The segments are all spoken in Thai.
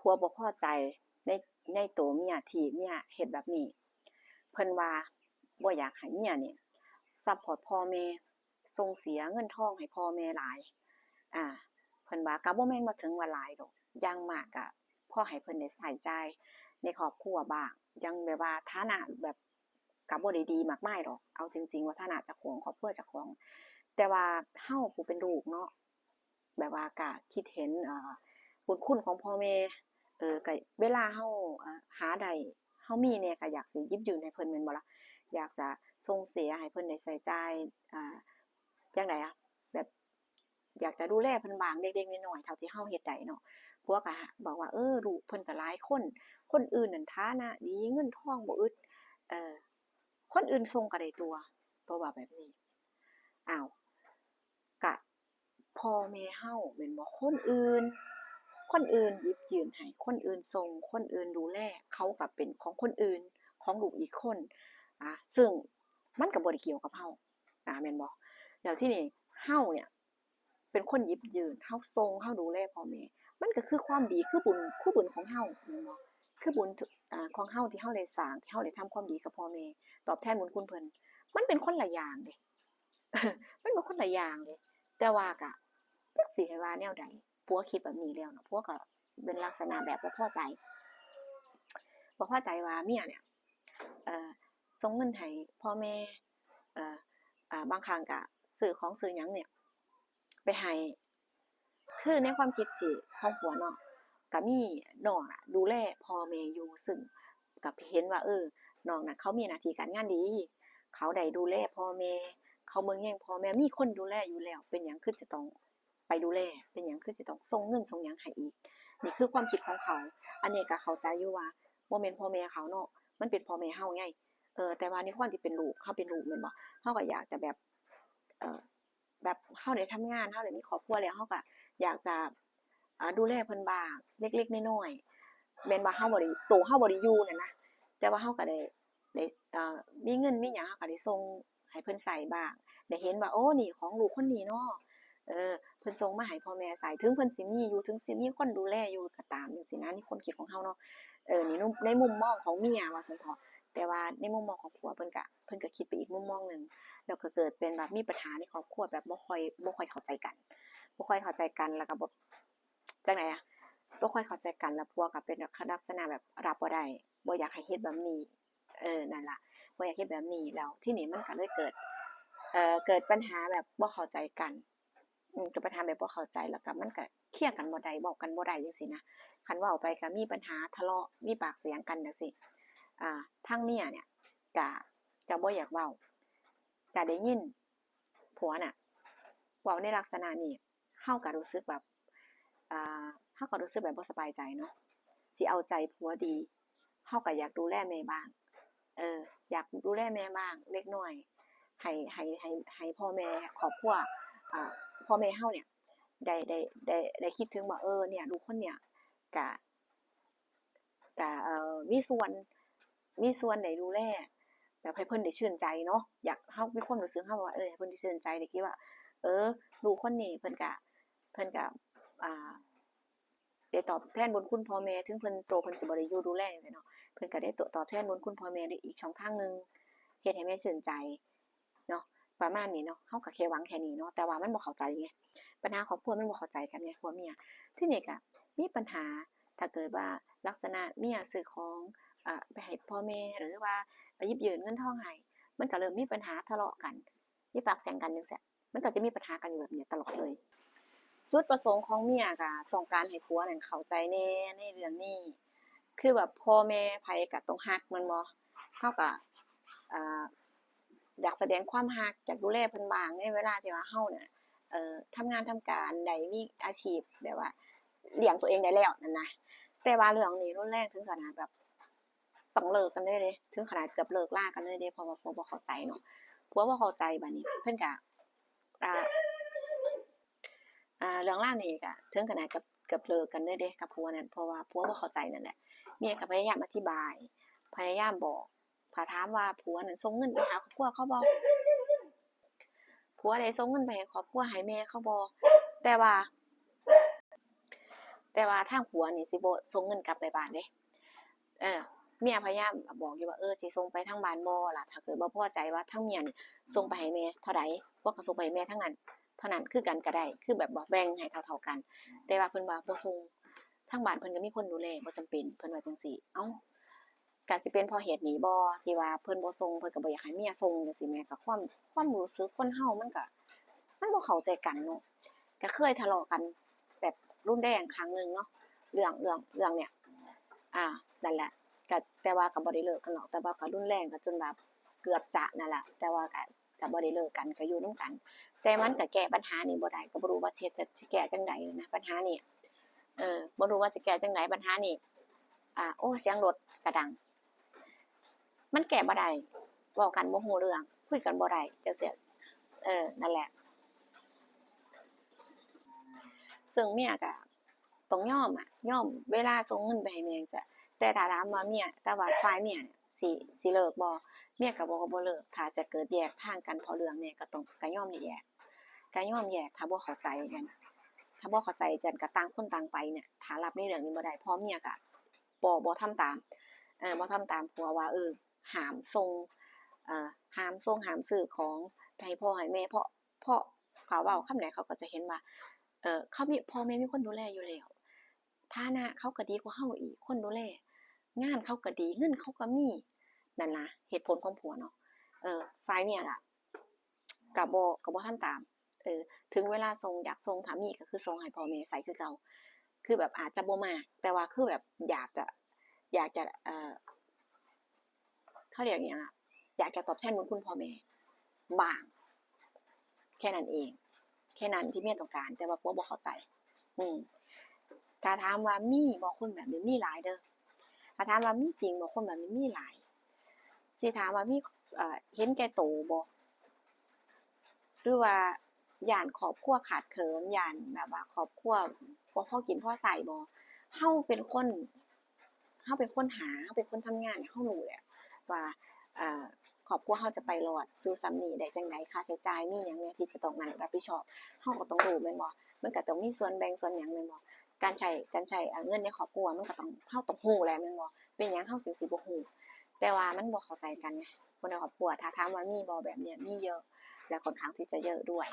ผัวบ่พอใจในในตัวเมียที่เมียเฮ็ดแบบนี้ เพิ่นว่าบ่อยากให้เมียเนี่ยซัปพอร์ตพ่อแม่ส่งเสียเงินทองให้พ่อแม่หลาย อ่า เพิ่นว่าก็บ่แม่นว่าถึงว่าหลายดอกอย่างมากก็พ่อให้เพิ่นได้ใช้จ่ายในครอบครัวบ้างย่างแบบว่าฐานะแบบก็บ่ได้ดีมากมายดอก เอาจริง ๆ ว่าฐานะจ้าของครอบครัวจ้าของ แต่ว่าเฮาผู้เป็นลูกเนาะแบบว่าก็คิดเห็นเอ่อบุญคุณของพ่อแม่ เออก็เวลาเฮาอ่าหาได้เฮามีเนี่ยก็อยากสิยิบยืนให้เพิ่นแม่นบ่ล่ะอยากจะส่งเสียให้เพิ่นได้ใช้จ่ายอ่าจั่งใดอะแบบอยากจะดูแลเพิ่นบางเล็กๆน้อยๆเท่าที่เฮาเฮ็ดได้เนาะผัวก็บอกว่าเออลูกเพิ่นก็หลายคน คนอื่นนั่นฐานะดีเงินทองบ่อึดเออคนอื่นส่งก็ได้ตั่วผัวว่าแบบนี้อ้าวก็พ่อแม่เฮาแม่นบ่คนอื่น คนอื่นยิบยืนให้คนอื่นส่งคนอื่นดูแลเขาก็เป็นของคนอื่นของลูกอีกคนอ่าซึ่งมันก็บ่ได้เกี่ยวกับเฮาอ่าแมนบ่แล้วที่นี้เฮาเนี่ย เป็นคนยิบยืนเฮาส่งเฮาดูแลพ่อแม่มันก็คือความดีคือบุญคือบุญของเฮาแมนบ่คือบุญอ่าของเฮาที่เฮาได้สร้างที่เฮาได้ทำความดีกับพ่อแม่ตอบแทนบุญคุณเพิ่นมันเป็นคนละอย่างเดะมันเป็นคนละอย่างเลยแต่ว่าก็จักสิให้ว่าแนวใด ผัวคิดแบบนี้แล้วเนาะผัวก็เป็นลักษณะแบบบ่าพอใจบ่พอใจว่าเมียเนี่ยเอ่อส่งเงินให้พ่อแม่เอ่ออ่าบางครั้งก็ซื้อของซื้อหยังเนี่ย ไปให้คือในความคิดที่ของผัวเนาะก็มีน้องอะดูแลพ่อแม่อยู่ซึ่งก็เห็นว่า เออน้องน่ะเขามีหน้าที่การงานดี เขาได้ดูแลพ่อแม่เขาเบิ่งแย่งพ่อแม่มีคนดูแลอยู่แล้ว เป็นหยังคือจะต้อง ไปดูแลเป็นหยังคือจะต้องส่งเงินส่งหยังให้อีก นี่คือความคิดของเขา อันนี้ก็เข้าใจอยู่ว่าบ่แม่นพ่อแม่เขาเนาะมันเป็นพ่อแม่เฮาไงเออแต่ว่าในความที่เป็นลูกเฮาเป็นลูกแม่นบ่เฮาก็อยากจะแบบเออแบบเฮาได้ทำงานเฮาได้มีครอบครัวแล้วเฮาก็อยากจะดูแลเพิ่นบ้างเล็กๆน้อยๆแม่นว่าเฮาบ่ได้ตัวเฮาบ่ได้อยู่นั่นนะแต่ว่าเฮาก็ได้ได้อ่ามีเงินมีหยังเฮาก็ได้ส่งให้เพิ่นใช้บ้างได้เห็นว่าโอ้นี่ของลูกคนนี้เนาะ เออเพิ่นส่งมาให้พ่อแม่ใช้ถึงเพิ่นสิมีอยู่ถึงสิมีคนดูแลอยู่ก็ตามจังซี้นะในความคิดของเฮาเนาะเออนี่นุในมุมมองของเมียว่าซั่นเถาะแต่ว่าในมุมมองของผัวเพิ่นก็เพิ่นก็คิดไปอีกมุมมองหนึ่งแล้วก็เกิดเป็นแบบมีปัญหาในครอบครัวแบบบ่ค่อยบ่ค่อยเข้าใจกันบ่ค่อยเข้าใจกันแล้วก็บ่จั่งใดอะบ่ค่อยเข้าใจกันแล้วผัวก็เป็นแบบลักษณะแบบรับบ่ได้บ่อยากให้เฮ็ดแบบนี้เออนั่นล่ะบ่อยากเฮ็ดแบบนี้แล้วทีนี้มันก็เลยเกิดเอ่อเกิดปัญหาแบบบ่เข้าใจกันอืมเกิดปัญหาแบบบ่เข้าใจแล้วก็มันก็เคลียร์กันบ่ได้เว้ากันบ่ได้จังซี้นะคันว้าไปก็มีปัญหาทะเลาะมีปากเสียงกันจังซี้อ่าทางเมียเนี่ยก็ก็บ่อยากเว้าก็ได้ยินผัวน่ะเว้าในลักษณะนี้เฮาก็รู้สึกแบบอ่าเฮาก็รู้สึกแบบบ่สบายใจเนาะสิเอาใจผัวดีเฮาก็อยากดูแลแม่บ้าง เออ อยากดูแลแม่บ้างเล็กน้อยให้ให้ให้ให้พ่อแม่ครอบครัวอ่า พ่อแม่เฮาเนี่ยได้ได้ได้ได้คิดถึงว่าเออเนี่ยลูกคนเนี้ยก็ก็เอ่อมีส่วนมีส่วนได้ดูแลแบบให้เพิ่นได้ชื่นใจเนาะอยากเฮามีความรู้สึกเฮาว่าเออให้เพิ่นได้ชื่นใจได้คิดว่า เออ ลูกคนนี้เพิ่นก็เพิ่นก็อ่าได้ตอบแทนบุญคุณพ่อแม่ถึงเพิ่นโตเพิ่นสิบ่ได้อยู่ดูแลจังซี้เนาะเพิ่นก็ได้ตอบแทนบุญคุณพ่อแม่ในอีกช่องทางหนึ่งเฮ็ดให้แม่ชื่นใจ ประมาณนี้เนาะเฮาก็แค่หวังแค่นี้เนาะแต่ว่ามันบ่เข้าใจไงปัญหาครอบครัวมันบ่เข้าใจกันไงผัวเมียที่นี้ก็มีปัญหาถ้าเกิดว่าลักษณะเมียซื้อของอ่าไปให้พ่อแม่หรือว่าไปยิบยืมเงินทองให้มันก็เริ่มมีปัญหาทะเลาะกันมีปากเสียงกันจังซี้มันก็จะมีปัญหากันอยู่แบบนี้ตลอดเลยจุดประสงค์ของเมียก็ต้องการให้ผัวนั่นเข้าใจแน่ในเรื่องนี้ คือแบบพ่อแม่ไผก็ต้องรักม่นบ่เฮาก็อ่า อยากแสดงความรักอยากดูแลเพิ่นบางในเวลาที่ว่าเฮาเนี่ยเอ่อทำงานทำการได้มีอาชีพแบบว่าเลี้ยงตัวเองได้แล้วนั่นนะแต่ว่าเรื่องนี้รุนแรงถึงขนาดแบบต้องเลิกกันเลยเดะถึงขนาดเกือบเลิกรากันเลยเดะเพราะว่าผัวบ่เข้าใจเนาะผัวบ่เข้าใจบัดนี้เพิ่นก็อ่าอ่าเรื่องราวนี้ก็ถึงขนาดกับเกือบเลิกกันเลยเดะกับผัวนั่นเพราะว่าผัวบ่เข้าใจนั่นแหละเมียก็พยายามอธิบาย พยายามบอก ถ้าถามว่าผัวนั่นส่งเงินไปหาครอบครัวเขาบ่ผัวได้ส่งเงินไปให้ครอบครัวให้แม่เขาบ่แต่ว่า แต่ว่าทางผัวนี่สิบส่งเงินกลับไปบ้านเด้เออเมียพยายามบอกอยู่ว่าเออสิส่งไปทางบ้านบ่ล่ะถ้าเกิดบ่พอใจว่าทางเมียนี่ส่งไปให้แม่เท่าใดบ่ก็ส่งไปให้แม่ทั้งนั้นเท่านั้นคือกันก็ได้คือแบบบ่แบ่งให้เท่าๆกัน แต่ว่าเพิ่นว่าบ่ส่งทางบ้านเพิ่นก็มีคนดูแลบ่จำเป็นเพิ่นว่าจังซี่เอ้า ก็สิเป็นพราะเหตุนี้บ่ที่ว่าเพิ่นบ่ส่งเพิ่นก็บ่อยากให้เมียส่งจังซี่แหมก็ความความรู้สึกคนเฮามันก็มันบ่เข้าใจกันเนาะก็เคยทะเลาะกันแบบรุนแรงครั้งหนึงเนาะเรื่องเรื่องเรื่องเนี่ย อ่านั่นแหละก็แต่ว่าก็บ่ได้เลิกกันหรอกแต่ว่าก็รุนแรงก็จนแบบเกือบจะนั่นแหละแต่ว่าก็ก็บ่ได้เลิกกันก็อยู่นํกัน แต่มันก็แก้ปัญหานี้บ่ได้ก็บ่รู้ว่าสิจะสิแก้จังไดนะปัญหานี้เออบ่รู้ว่าสิแก้จังไดปัญหานี้อ่าโอ้เสียงรถก็ดัง มันแก้บ่ได้เว้ากันบ่ฮู้เรื่อง คุยกันบ่ได้จังซี่เออ นั่นแหละ ซึ่งเมียก็ต้องยอมอะยอมเวลาส่งเงินไปให้แม่จังซี้แต่ถ้าถามว่าเมียแต่ว่าฝ่ายเมียเนี่ยสิสิเลิกบ่เมียก็บอกว่าบ่เลิกถ้าจะเกิดแยกทางกันพราะเรื่องเนี่ยก็ต้องก็ยอมแยกก็ยอมแยกถ้าบ่เข้าใจกันถ้าบ่เข้าใจกันก็ต่างคนต่างไปเนี่ยถ้ารับในเรื่องนี้บ่ได้เพราะเมียก็บ่บ่ทำตามเออบ่ทำตามผัวว่าเออ หามส่งหามส่งหามซื้อของไปให้พ่อให้แม่เพราะเพราะเขาเว้าคำใดเขาก็จะเห็นว่าเออเขามีพ่อแม่มีคนดูแลอยู่แล้วฐานะเขาก็ดีกว่าเฮาอีกคนดูแลงานเขาก็ดีเงินเขาก็มีนั่นล่ะเหตุผลของผัวเนาะเออฝ่ายเมียก็ก็บ่ก็บ่ทำตามเออถึงเวลาส่งอยากส่งถามีก็คือส่งให้พ่อแม่ใช้คือเก่าคือแบบอาจจะบ่มาแต่ว่าคือแบบอยากจะอยากจะเอ่อ เขาเรียกหยังอะอยากจะตอบแทนบุญคุณพ่อแม่บาง แค่นั้นเอง แค่นั้นที่เมียต้องการ แต่ว่าผัวบ่เข้าใจ อืมถ้าถามว่ามีบ่คนแบบนี้มีหลายเด้อถ้าถามว่ามีจริงบ่คนแบบนี้มีหลายสิถามว่ามีเอ่อเห็นแก่โตบ่หรือว่าย้านครอบครัวขาดเขินย้านแบบว่าครอบครัวบ่พอกินพ่อใช้บ่เฮาเป็นคนเฮาเป็นคนหาเฮาเป็นคนทำงานเฮารู้แหละ ว่าครอบครัวเฮาจะไปรอดอยู่ส่ำนี้ได้จังไดค่าใช้จ่ายมีหยังแหน่ที่จะต้องนั่นรับผิดชอบเฮาก็ต้องรู้แม่นบ่มันก็ต้องมีส่วนแบ่งส่วนหยังแม่นบ่การใช้การใช้เอ่อเงินในครอบครัวมันก็ต้องเฮาต้องรู้แหละแม่นบ่เป็นหยังเฮาสิสิบ่รู้แต่ว่ามันบ่เข้าใจกันไงคนในครอบครัวถ้าถามว่ามีบ่แบบเนี้ยมีเยอะ และค่อนข้างที่จะเยอะด้วย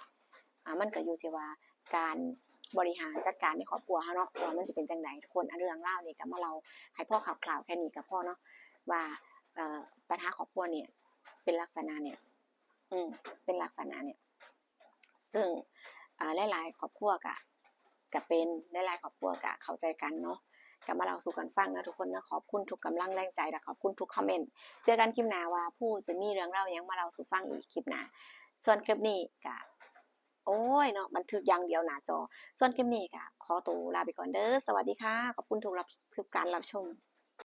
อ่ามันก็อยู่ที่ว่าการบริหารจัดการในครอบครัวเฮาเนาะว่ามันสิเป็นจังไดทุกคนอันเรื่องราวนี่ก็มาเล่าให้พ่อคร่าวๆแค่นี้ก็พอเนาะว่า ปัญหาครอบครัวเนี่ย เป็นลักษณะเนี่ย อืมเป็นลักษณะเนี่ย ซึ่งหลายๆครอบครัวก็ก็เป็นหลายๆครอบครัวก็เข้าใจกันเนาะก็มาเล่าสู่กันฟังนะทุกคนนะขอบคุณทุกกำลังแรงใจและขอบคุณทุกคอมเมนต์เจอกันคลิปหน้าว่าผู้จะมีเรื่องเล่ายังมาเล่าสู่ฟังอีกคลิปหน้าส่วนคลิปนี้ก็โอ้ยเนาะบันทึกอย่างเดียวหน้าจอ ส่วนคลิปนี้ก็ขอตัวลาไปก่อนเด้อสวัสดีค่ะขอบคุณทุกรับทุกการรับชม